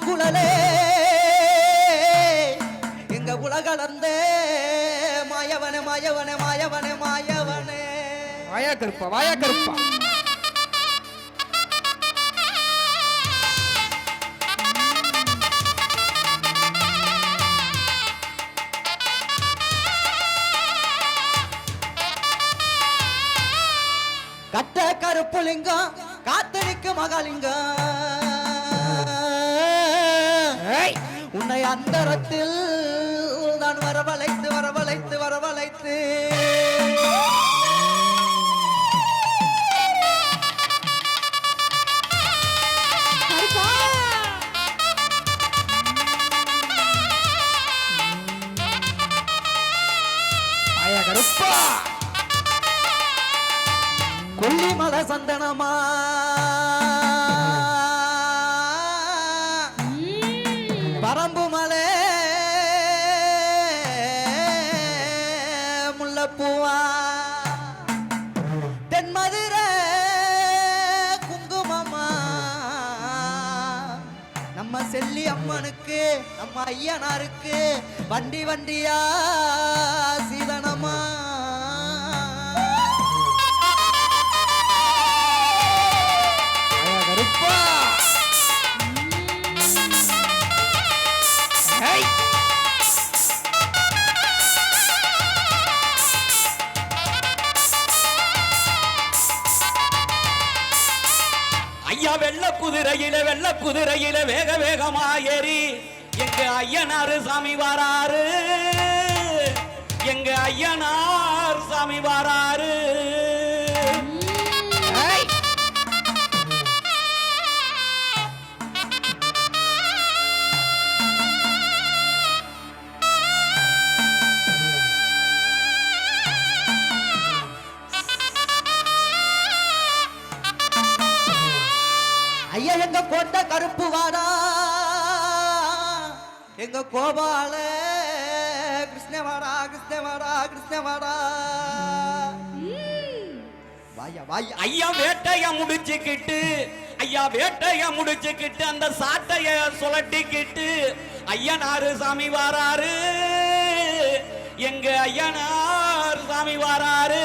செங்குழலே எங்க உலகளந்த மாயவனே மாயவனே மாயவனே மாயவனே. வாயா கருப்பா வாயா கருப்பா. கட்ட கருப்புலிங்கம் காத்தடிக்கு மகாலிங்கம். அந்தரத்தில் நான் வரவழைத்து வரவழைத்து வரவழைத்து. கொல்லிமலை சந்தனமா. பரம்பு அம்மனுக்கு நம்ம ஐயனாருக்கு வண்டி வண்டியா சிவ ஐயா வெள்ள குதிரையில வெள்ள குதிரையில வேக வேகமா ஏறி எங்க ஐயனாரு சாமி வாராரு. எங்க ஐயனார் சாமி வாராரு. கருப்பு வாரா எங்க கோபால? கிருஷ்ணவாடா கிருஷ்ணவாடா கிருஷ்ணவாடா வாயா வாயா. ஐயா வேட்டைய முடிச்சுக்கிட்டு ஐயா வேட்டைய முடிச்சுக்கிட்டு அந்த சாட்டைய சுழட்டிக்கிட்டு ஐயனாரு சாமி வாராரு. எங்க ஐயனார் சாமி வாராரு.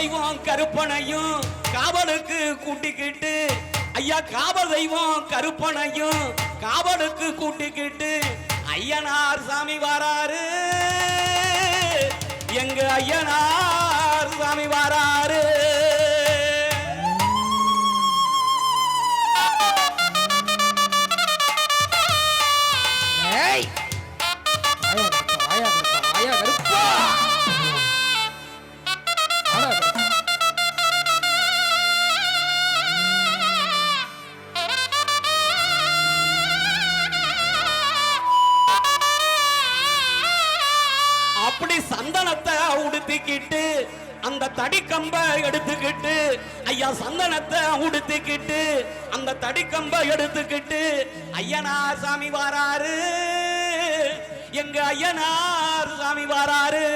தெய்வம் கருப்பனையும் காவலுக்கு கூட்டிக்கிட்டு ஐயா காவல் தெய்வம் கருப்பனையும் காவலுக்கு கூட்டிக்கிட்டு ஐயனார் சாமி வராரு. எங்க ஐயனார் சாமி வராரு. எடுத்துக்கிட்டு ஐயனார் சாமி வாராரு. எங்க ஐயனார் சாமி வாராரு.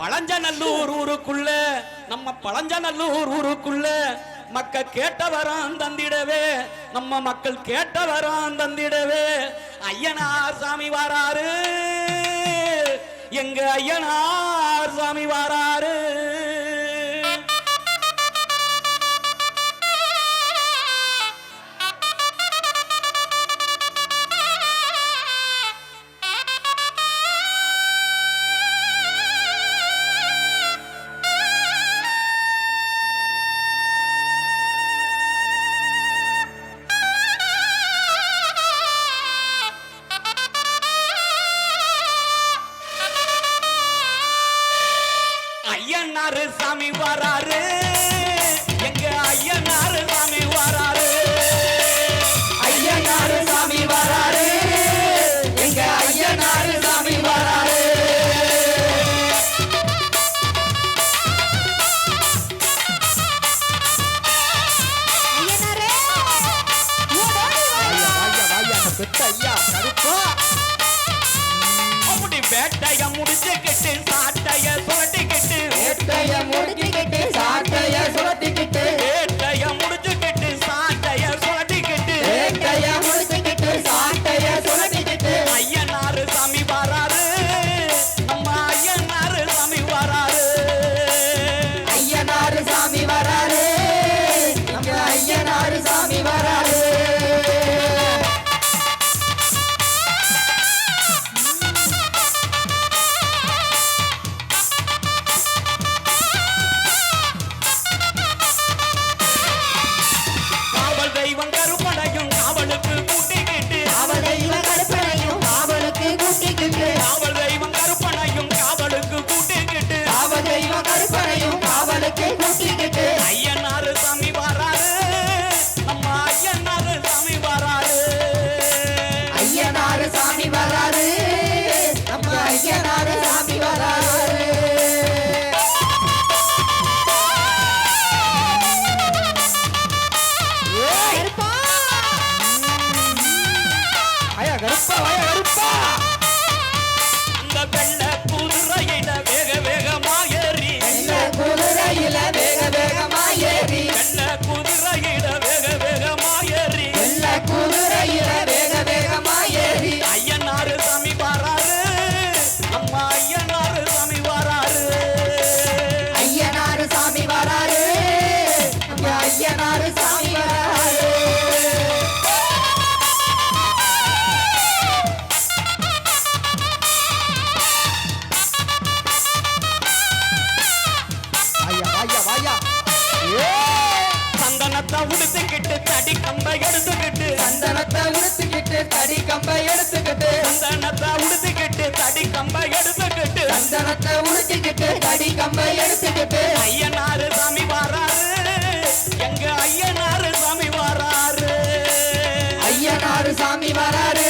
பழஞ்சநல்லூர் ஊருக்குள்ள நம்ம பழஞ்சநல்லூர் ஊருக்குள்ள மக்க கேட்டவரம் தந்திடவே நம்ம மக்கள் கேட்டவரம் தந்திடவே ஐயனார் சாமி வாராரு. எங்க ஐயனார் சாமி வாராரு. பெத்தையா கருப்பா. அப்படி வேட்டைய முடிச்சுக்கிட்டு சாட்டைய சுரட்டிக்கிட்டு. வேட்டைய முடிச்சுக்கிட்டு சாட்டைய சுரட்டி எடுத்துக்கிட்டு சந்தனத்தை உடுத்துக்கிட்டு தடி கம்பை எடுத்துக்கிட்டு. சந்தனத்தை உடுத்துக்கிட்டு தடி கம்பை எடுத்துக்கிட்டு. சந்தனத்தை உடுத்திக்கிட்டு தடி கம்பை எடுத்துக்கிட்டு. ஐயனாரு சாமி வாராரு எங்க ஐயனாரு சாமி வாராரு. ஐயனாரு சாமி வராரு.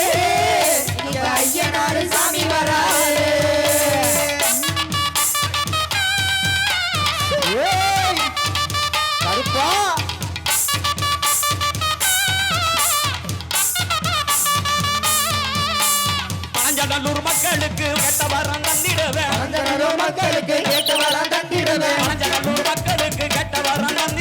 மக்களுக்கு கெட்ட வரம் தந்திடவே மக்களுக்கு கெட்ட வரம்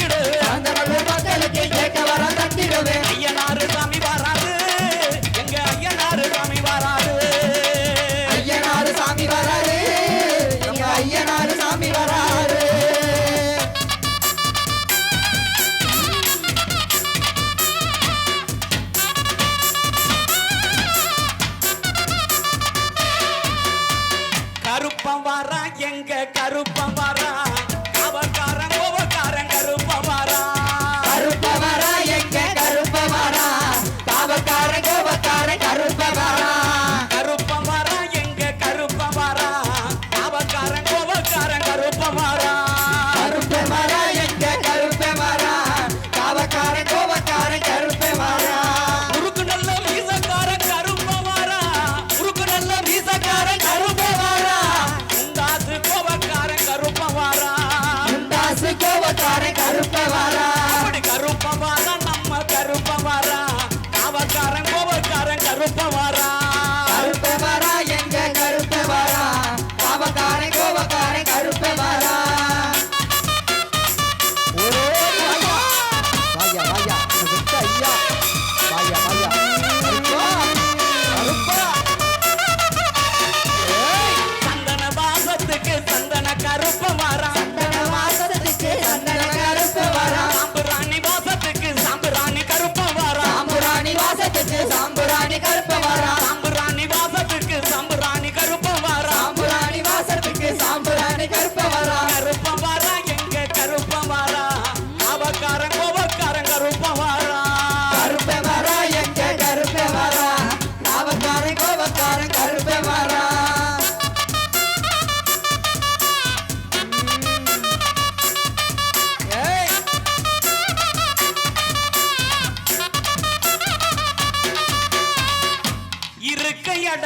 குப்பவார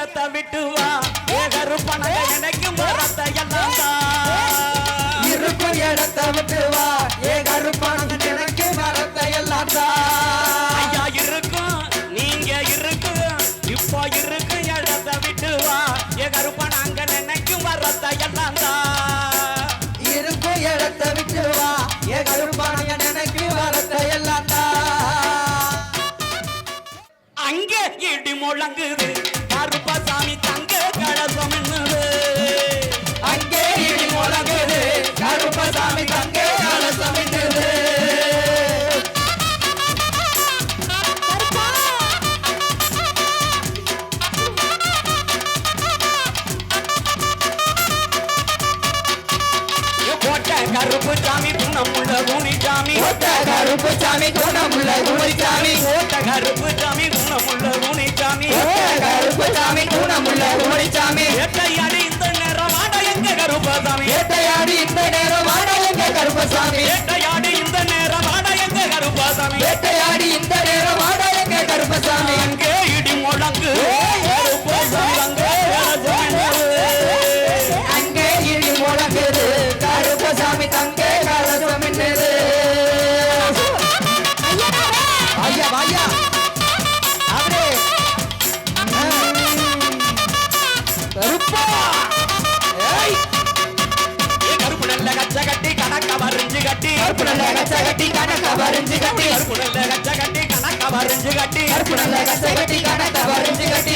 உலகத்தை விட்டுவா கருப்பனை நினைக்கும் வரத்தை எல்லாம் தான் இருக்கும் இடத்தை விட்டுவா ஏ கருப்பனை நினைக்கும் வரத்தை எல்லாம் தான் ஐயா இருக்கும் நீங்க இருக்கும். இப்போ இருக்கும் இடத்தை விட்டுவா ஏ கருப்பனை அங்க நினைக்கும் வரத்தை எல்லாம் தான் இருக்கும் இடத்தை விட்டுவா ஏ கருப்பனை நினைக்கும் வரத்தை எல்லாம் தான் அங்கே இடி முழங்குது. கருப்பு சாமி குணமுள்ள குனிச்சாமி ஓட்ட கருப்பு சாமி குணமுள்ள குனிச்சாமி ஓட்ட கருப்பு சாமி குணமுள்ள குனிச்சாமி ஓட்ட கருப்பு சாமி குணமுள்ள குனிச்சாமி எட்டையாடி இந்த நேரம் ஆட எங்க கருப்பசாமி எட்டையாடி இந்த நேரம் ஆட எங்க கருப்பசாமி எட்டையாடி இந்த நேரம் ஆட எங்க கருப்பசாமி எட்டையாடி இந்த நேரம் ஆட எங்க கருப்பசாமி அங்கே இடி முழங்கு. கருப்புணல்ல கச்ச கட்டி கணக்க வரைஞ்சு கட்டி. கருப்புணல்ல கச்ச கட்டி கணக்க வரைஞ்சு கட்டி. கருப்புணல்ல கச்ச கட்டி கணக்க வரைஞ்சு கட்டி.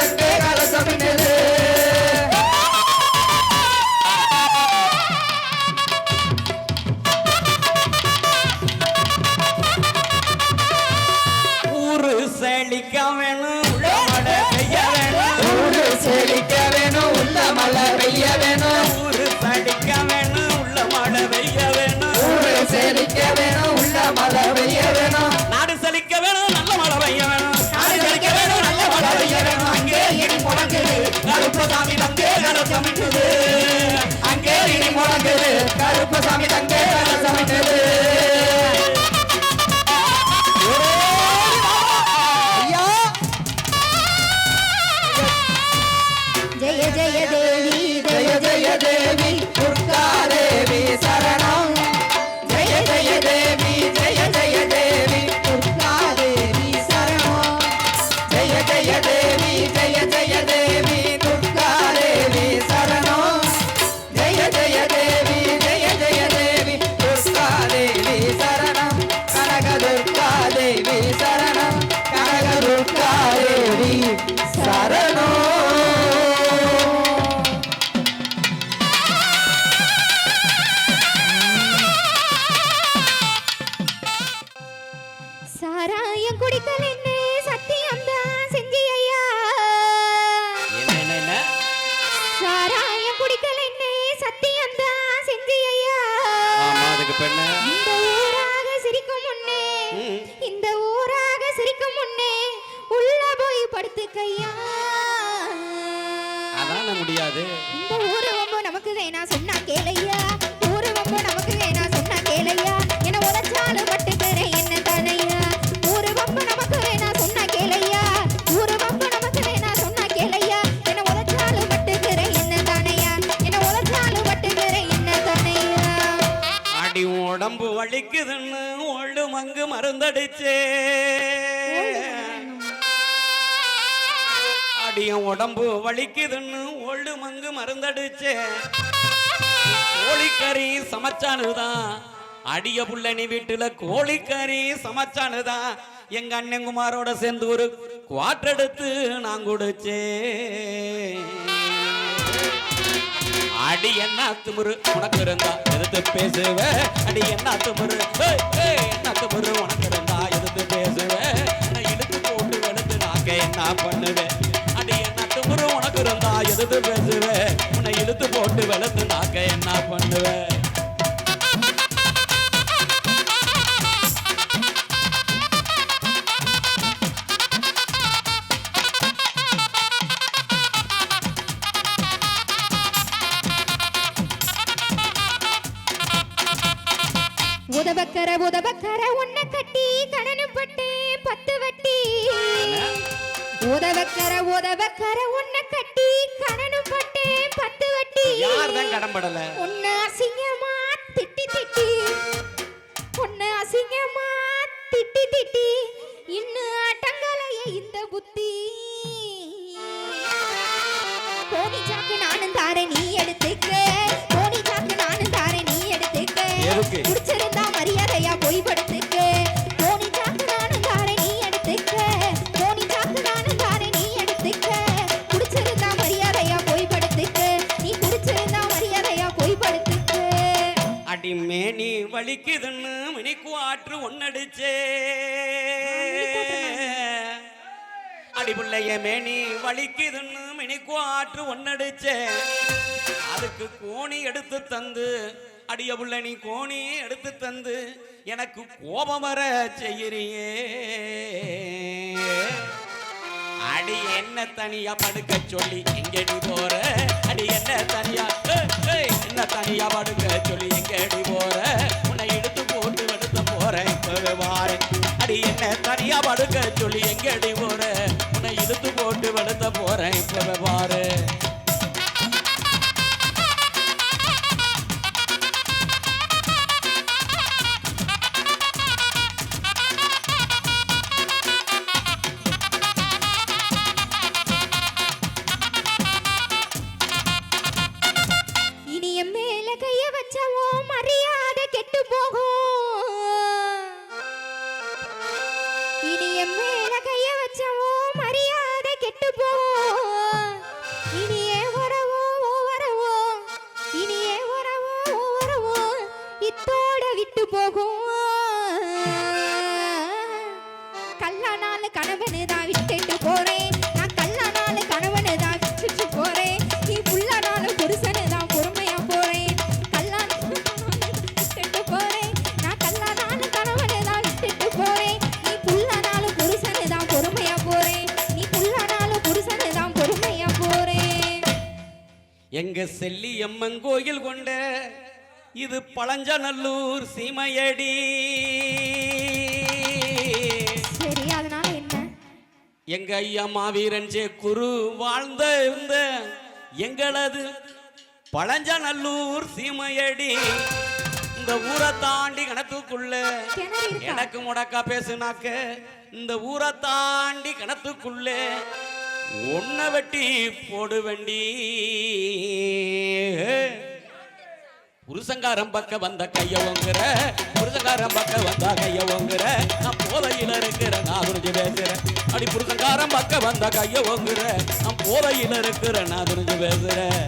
Thank you. மங்கு மருந்தடிச்சே அடியும் உடம்பு வலிக்குதுன்னு ஓல்டு மங்கு மருந்தடிச்சே கோழிக்கறி சமைச்சானுதான் அடிய புள்ளனி வீட்டுல கோழிக்கறி சமைச்சானுதான் எங்க அண்ணன் குமாரோட சேர்ந்து ஒரு குவாட்டெடுத்து நான் குடிச்சேன் அடி என்ன துமுரு உனக்கு இருந்தா எதிர்த்து பேசுவ? அடி என்ன துமுரு? என்ன துமுரு உனக்கு இருந்தா எதிர்த்து பேசுவ? இழுத்து போட்டு வெளுத்து நாக்க என்ன பண்ணுவேன் அடி என்ன துமுரு உனக்கு இருந்தா எதிர்த்து பேசுவ? உன்னை இழுத்து போட்டு வெளுத்து நாக்க என்ன பண்ணுவேன் வலிக்குதுன்னு மினிக்கு ஆற்று ஒன்னடிச்சே அடி புள்ளைய மேனி வலிக்குதுன்னு மினிக்கு ஆற்று ஒன்னடிச்சே அதுக்கு கோணி எடுத்து தந்து அடிய புள்ள நீ கோணி எடுத்து தந்து எனக்கு கோபம் வர செய்யறியே. அடி என்ன தனியா படுக்க சொல்லி எங்கடி போற? அடி என்ன தனியா என்ன தனியா படுக்க சொல்லி எங்கடி போற? போறேன் இப்பவே வாரேன் அடி என்ன தனியா படுக்க சொல்லி எங்கடி போற உன்னை இழுத்து போட்டு வெளுத்த போறேன் இப்பவே வாரேன் எங்க செல்லியம்மன் கோயில் கொண்ட இது பழஞ்சநல்லூர் சீமையடி. சரி அதனால என்ன? எங்க ஐயா மாவீரன் சே குரு வாழ்ந்த இருந்த எங்களது பழஞ்சநல்லூர் சீமையடி. இந்த ஊரை தாண்டி கணத்துக்குள்ள எனக்கு முடக்கா பேசுனாக்க இந்த ஊரை தாண்டி கணத்துக்குள்ள உன்னை வெட்டி போடு வண்டி புருஷங்காரம் பக்க வந்த கைய ஓங்குற புருஷங்காரம் பக்க வந்தா கைய ஓங்குற நான் போதையில் இருக்கிற நான் துணிஞ்சு பேசுறேன். அப்படி புருஷங்காரம் பக்க வந்த கைய ஓங்குற நான் போதையில் இருக்கிற நான் துணிஞ்சு பேசுறேன்.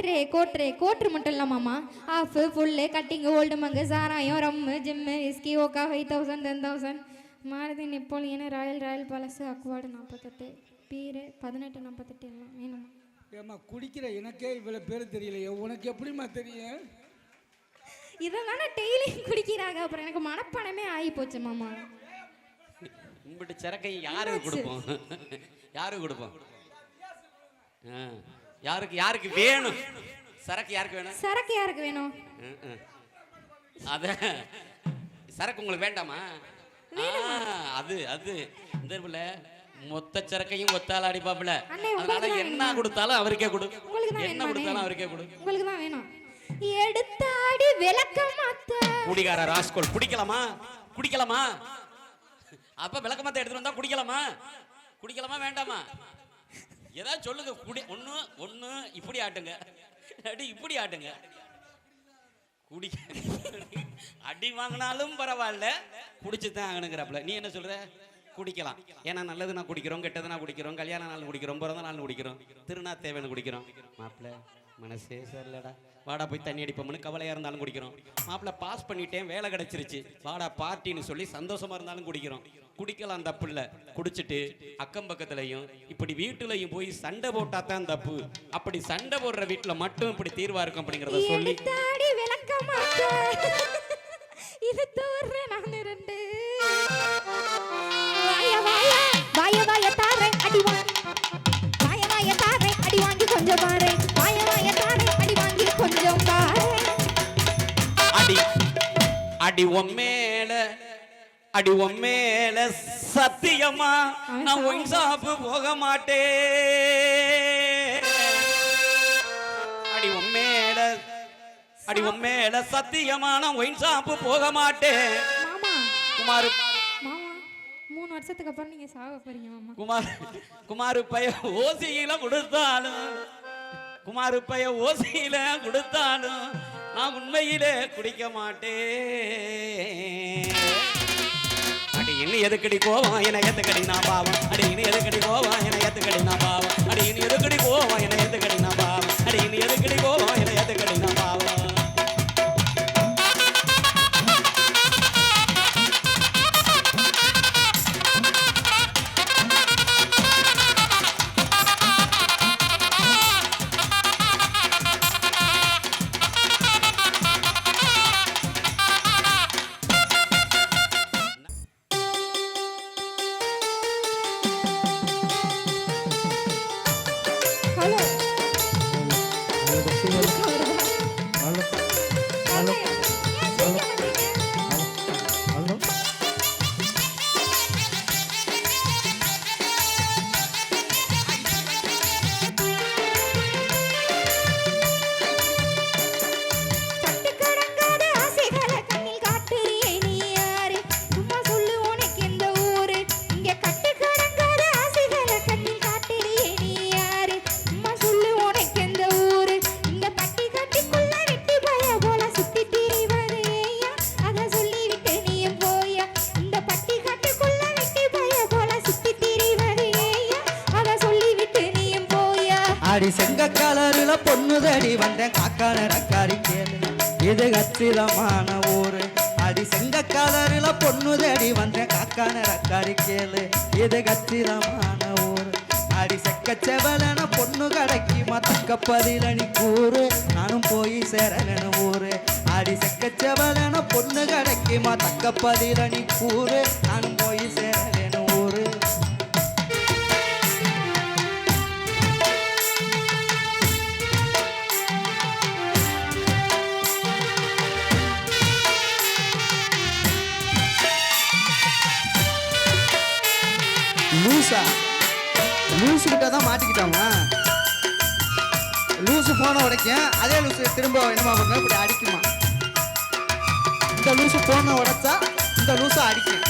கோட்ரா கோட்ரு கோட்ரு மட்டும் இல்லை மாமா. Of full cutting Old Monk சாராயம் ரம்மு ஜிம்மு whisky ஓக்கா five thousand ten thousand Maruti Napoleon royal royal பழசு அக்வார்டு நாற்பத்தெட்டு பீரு பதினெட்டு நாற்பத்தெட்டு எல்லாம் வேணுமா? ஏம்மா குடிக்கிற எனக்கே இவ்வளோ பேர் தெரியலையே. உனக்கு எப்படிம்மா தெரியும்? இதனால டெய்லியும் குடிக்கிறாங்க. அப்புறம் எனக்கு மனப்பணமே ஆகி போச்சு மாமா. கும்பிட்டு சிறக்கை யாருக்கு கொடுப்போம்? யாருக்கு கொடுப்போம்? ஆ. யாருக்கு யாருக்கு வேணும்? சரக்கு யாருக்கு வேணும்? சரக்கு யாருக்கு வேணும். அத சரக்கு உங்களுக்கு வேண்டாமா? அது அது. இந்த மொத்த சரக்கையும் ஒத்தால அடிப்பாப்புல. அதனால தான் என்ன? கொடுத்தாலும் அவருக்கே கொடு. என்ன? கொடுத்தாலும் அவருக்கே கொடு. உங்களுக்கு தான் வேணும். எடுத்தாடி விளக்க மாத்த குடிகார ராஸ்கோல் குடிக்கலாமா? குடிக்கலாமா? அப்ப விளக்கமாத்த எடுத்துட்டு வந்தா குடிக்கலாமா? குடிக்கலாமா வேண்டாமா? ஏதாவது சொல்லுங்க குடி ஒன்று ஒன்று இப்படி ஆட்டுங்க. அடி இப்படி ஆட்டுங்க. குடி அடி வாங்கினாலும் பரவாயில்ல குடிச்சு தான் ஆகணுங்கிறப்பல. நீ என்ன சொல்ற? குடிக்கலாம். ஏன்னா நல்லது நான் குடிக்கிறோம் கெட்டது நான் குடிக்கிறோம் கல்யாண நாள் குடிக்கிறோம் பிறந்த நாள் குடிக்கிறோம் திருநா தேவைன்னு குடிக்கிறோம். மாப்பிள்ள மனசே சரியில்லடா. வாடா போய் தண்ணி அடிப்போம்னு கவலையாக இருந்தாலும் குடிக்கிறோம். மாப்பிள்ள பாஸ் பண்ணிட்டேன் வேலை கிடச்சிருச்சு. வாடா பார்ட்டின்னு சொல்லி சந்தோஷமாக இருந்தாலும் குடிக்கிறோம். குடிக்கலாம் தப்பு இல்ல குடிச்சிட்டு அக்கம் பக்கத்துலயும் இப்படி வீட்டுலயும் போய் சண்டை போட்டா தான் தப்பு அப்படி சண்டை போடுற வீட்டுல மட்டும் இப்படி தீர்வா இருக்கும் அப்படிங்கறத சொல்லி எடுத்தாடி விளக்க இது தூர்ற நான் ரெண்டு வாய வாய வாய வாய தாரை அடி வாங்கி. வாய வாய தாரை அடி வாங்கி கொஞ்சம் பாரு. வாய வாய தாரை அடி வாங்கி கொஞ்சம் பாரு. அடி அடி உம்மேல அடி உம்மேல சத்தியமா நான் ஒயின் ஷாப்பு போக மாட்டேன். அடி உம்மேல அடி உம்மேல சத்தியமா நான் ஒயின் ஷாப்பு போக மாட்டேன். குமார். மூணு வருஷத்துக்கு அப்புறம் நீங்க சாக போறீங்க மாமா. குமார் குமார் பைய ஓசியில கொடுத்தாலும் குமார் பைய ஓசியில கொடுத்தாலும் நான் உண்மையிலே குடிக்க மாட்டேன். இன்னும் எதுக்கடி கோவம்? என ஏத்துக்கடி நான் பாவம்? அடி இன்னும் எதுக்கடி கோவம்? என ஏத்துக்கடி நான் பாவம்? அடி இன்னும் எதுக்கடி கோவம்? என வந்தேன் காக்கான கேளு இது கச்சிதமான ஊரு? அடி செங்க கலருல பொண்ணுதடி வந்தேன் காக்கான ரக்காரி கேளு இது கச்சிதமான ஊரு? அடி செக்க செவலன பொண்ணு கடைக்கு மத்தக்க பதிலனி கூறு. நானும் போய் சேரலன ஊரு. அடி செக்க செவலன பொண்ணு கடைக்கு மத்தக்க பதிலனி கூறு. நானும் லூசா. லூசு கிட்ட தான் மாட்டிக்கிட்டோமா லூசு போன உடைக்கும். அதே லூசு திரும்ப என்னமா பண்ணுங்க இப்படி அடிக்குமா. இந்த லூசு போன உடைச்சா இந்த லூசு அடிக்கும்.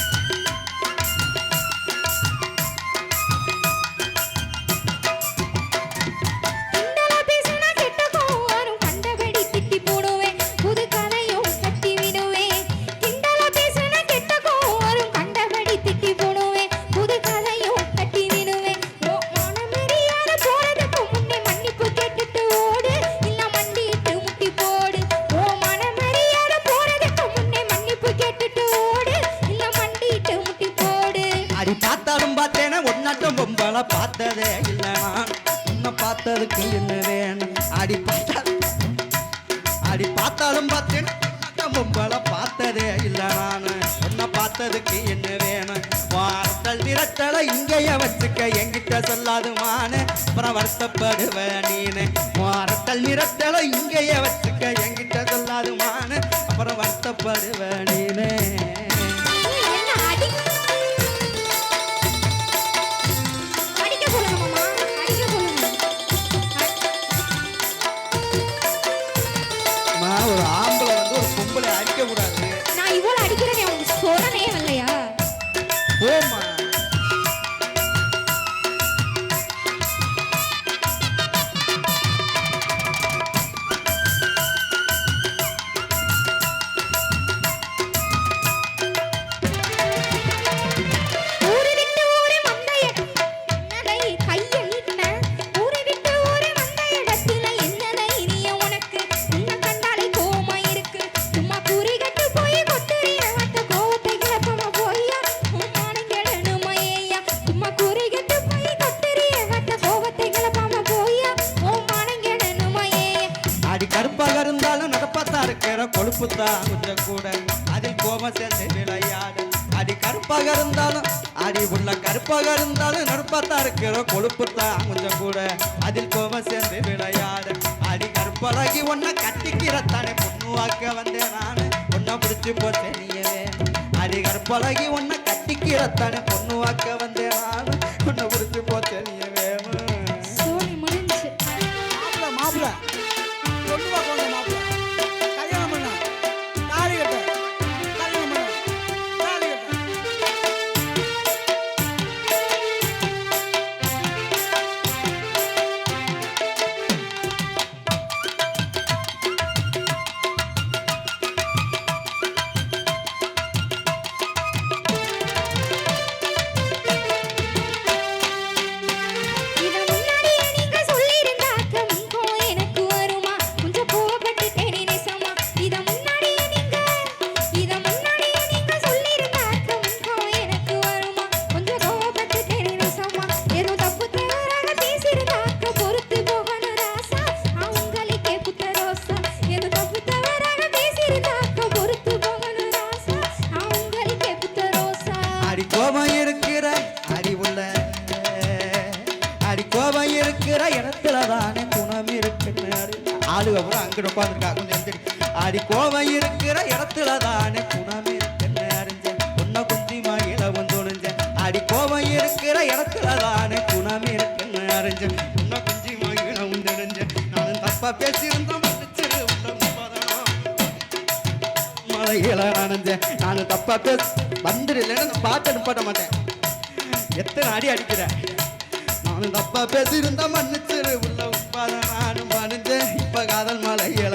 அடி பார்த்தாலும் பார்த்தேன். ஒன்னாட்டம் பொம்பளை பார்த்ததே இல்லை நான். உன்னை பார்த்ததுக்கு என்ன வேணும்? வார்த்தல் விரட்டலை இங்கேயே வச்சுக்க எங்கிட்ட சொல்லாது மானே அப்புறம் வருத்தப்படுவேன் நீனு. வாரத்தல் விரட்டலை இங்கேயே வச்சுக்க எங்கிட்ட சொல்லாதுமான. அப்புறம் வருத்தப்படுவ நீனே. இருக்கிற கொழுப்பு தான் கொஞ்சம் கூட. அதில் கோபம் சேர்ந்து விளையாடு. அடி கற்பழகி ஒன்ன கட்டிக்கிறத்தானே பொண்ணு வாக்க வந்தேன் நானு. ஒன்ன பிடிச்சு போட்டேன் நீயே. அடி கற்பழகி ஒன்ன கட்டிக்கிறத்தானே இடத்துல தானே குணம் இருக்குன்னு அறிஞ்சேன் உன்னை குந்தி மகிழ வந்துழிஞ்சேன் அடி கோபம் இருக்கிற இடத்துல தானே குணம் இருக்குன்னு அறிஞ்சேன். உன்னை குஞ்சி மகிழ வந்துழிஞ்சேன் நான் தப்பா பேசியிருந்தோம் மன்னிச்சிரு, உன்னை முப்பதனம். மலையில நனைஞ்சேன். நான் தப்பா பேச வந்துடு இல்லைன்னா நான் பாட்டு அனுப்பாட்ட மாட்டேன். எத்தனை அடி அடிக்கிறேன் நான் தப்பா பேசியிருந்தா மன்னிச்சிரு உள்ள உப்பாத நானும் பணிஞ்சேன் இப்ப காதல் மலையில